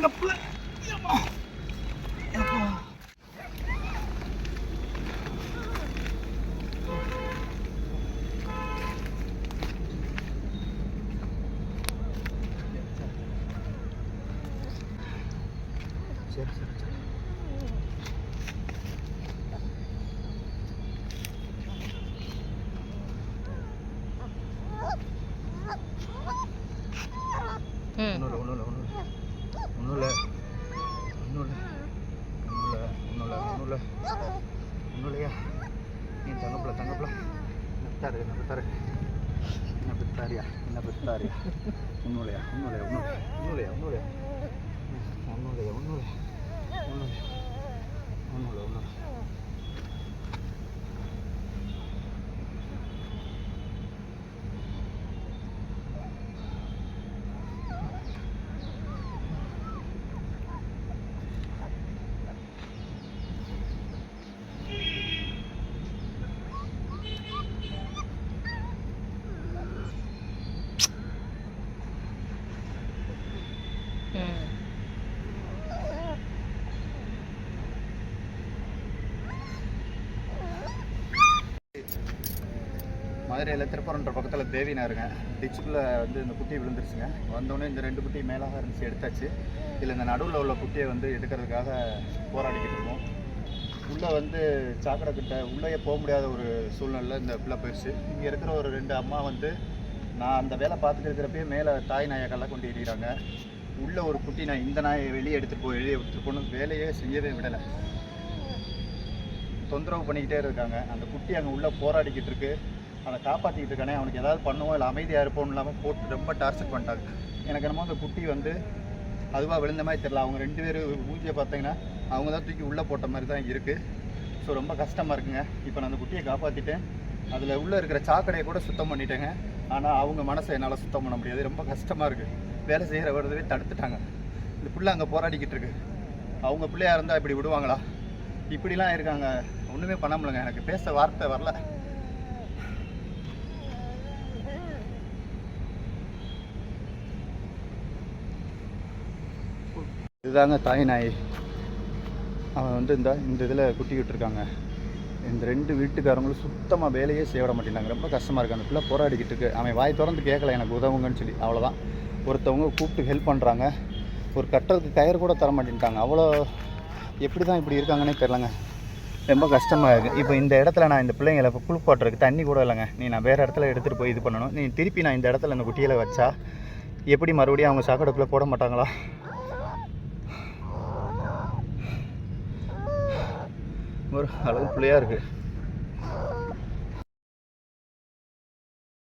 அங்க புள்ள சரி சரி சரி no, no, no, no. ஒன்றும் இல்லை ஒன்றும் இல்லை ஒன்றும் இல்லை ஒன்றும் இல்லை ஒன்றும் இல்லை ஒன்றும் இல்லையா நீ தங்கப்பில் தங்கப்பில். நத்தாரு நத்தாரு என்ன பித்தாரியா என்ன பித்தாரியா? ஒன்றும் இல்லையா ஒன்றும் இல்லையா ஒன்றும் இல்லையா ஒன்றும் இல்லையா ஒன்றும் இல்லையா ஒன்றும் இல்லையா ஒன்றும் இல்லையா ஒன்றும் இல்லை ஒன்றும் இல்லை ம் மதுரையில் திருப்பரன்ற பக்கத்தில் தேவி நகருங்க டிச்சுக்குள்ளே வந்து இந்த குட்டி விழுந்துருச்சுங்க. வந்தோடனே இந்த ரெண்டு குட்டி மேலாக இருந்துச்சு எடுத்தாச்சு. இதில் இந்த நடுவில் உள்ள குட்டியை வந்து எடுக்கிறதுக்காக போராடிக்கிட்டு இருக்கோம். உள்ளே வந்து சாக்கடை கிட்ட உள்ளேயே போக முடியாத ஒரு சூழ்நிலை இந்த பிள்ளை போயிடுச்சு இங்கே இருக்கிற ஒரு ரெண்டு அம்மா வந்து நான் அந்த வேலை பார்த்துட்டு இருக்கிறப்பயே மேலே தாய் நாயக்கெல்லாம் கொண்டு எறிகிறாங்க உள்ளே ஒரு குட்டி நான் இந்த நாயை வெளியே எடுத்துகிட்டு போய் வெளியே எடுத்துகிட்டு போகணும். வேலையே செய்யவே விடலை. தொந்தரவு பண்ணிக்கிட்டே இருக்காங்க. அந்த குட்டி அங்கே உள்ளே போராடிக்கிட்டு இருக்குது அதை காப்பாற்றிக்கிட்டு இருக்கானே அவனுக்கு ஏதாவது பண்ணுவோம் இல்லை அமைதியாக இருப்போம்னு இல்லாமல் போட்டு ரொம்ப டார்ச்சர் பண்ணிட்டாங்க. எனக்கு என்னமோ அந்த குட்டி வந்து அதுவாக விழுந்த மாதிரி தெரில அவங்க ரெண்டு பேரும் மூஞ்சியை பார்த்தீங்கன்னா அவங்க தான் தூக்கி உள்ளே போட்ட மாதிரி தான் இருக்குது ஸோ ரொம்ப கஷ்டமாக இருக்குங்க. இப்போ நான் அந்த குட்டியை காப்பாற்றிட்டேன் அதில் உள்ளே இருக்கிற சாக்கடையை கூட சுத்தம் பண்ணிட்டேங்க. ஆனால் அவங்க மனசை என்னால் சுத்தம் பண்ண முடியாது. ரொம்ப கஷ்டமாக இருக்குது வேலை செய்கிற வருதவே தடுத்துட்டாங்க. இந்த பிள்ளை அங்கே போராடிக்கிட்டு இருக்கு. அவங்க பிள்ளையாக இருந்தால் இப்படி விடுவாங்களா? இப்படிலாம் இருக்காங்க. ஒன்றுமே பண்ண முடியலங்க. எனக்கு பேச வார்த்தை வரல. இதுதாங்க தாய் நாய். அவன் வந்து இந்த இந்த இதில் குட்டிக்கிட்டு இருக்காங்க. இந்த ரெண்டு வீட்டுக்காரங்களும் சுத்தமாக வேலையே செய்ய விட மாட்டேங்கிறாங்க. ரொம்ப கஷ்டமாக இருக்குது அந்த பிள்ளை போராடிக்கிட்டு இருக்கு. அவன் வாய் திறந்து கேட்கல எனக்கு உதவுங்கன்னு சொல்லி. அவ்வளோதான் ஒருத்தவங்க கூப்பிட்டு ஹெல்ப் பண்ணுறாங்க ஒரு கட்டுறதுக்கு கயிறு கூட தர மாட்டேன்ட்டாங்க. அவ்வளோ எப்படி தான் இப்படி இருக்காங்கன்னே தெரிலங்க ரொம்ப கஷ்டமாக இருக்குது இப்போ இந்த இடத்துல நான் இந்த பிள்ளைங்களை இப்போ குளிப்பாட்டுறதுக்கு தண்ணி கூட இல்லைங்க. நீ நான் வேறு இடத்துல எடுத்துகிட்டு போய் இது பண்ணணும். நீ திருப்பி நான் இந்த இடத்துல இந்த குட்டியில் வச்சா எப்படி மறுபடியும் அவங்க சாக்கடைப்பில் போட மாட்டாங்களா? ஒரு அளவு பிள்ளையாக இருக்குது